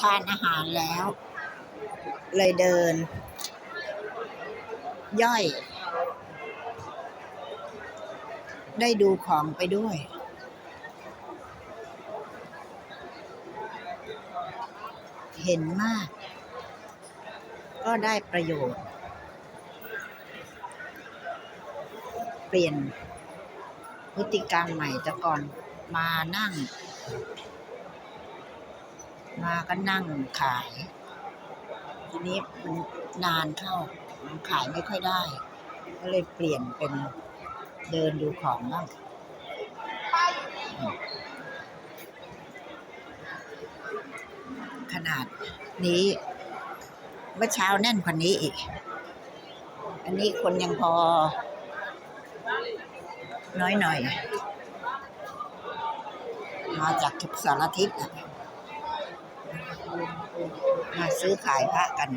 ทานอาหารแล้ว เลยเดิน ย่อย ได้ดูของไปด้วย เห็นมาก ก็ได้ประโยชน์ เปลี่ยนพฤติกรรมใหม่แต่ก่อนมานั่ง มาก็นั่งขาย ทีนี้มันนานเข้ามันขายไม่ค่อยได้ ก็เลยเปลี่ยนเป็นเดินดูของบ้างขนาดนี้เมื่อเช้าแน่นกว่านี้อีก อันนี้คนยังพอ น้อยหน่อย มาจากทุกสารทิศอะ มาซื้อขายพระกัน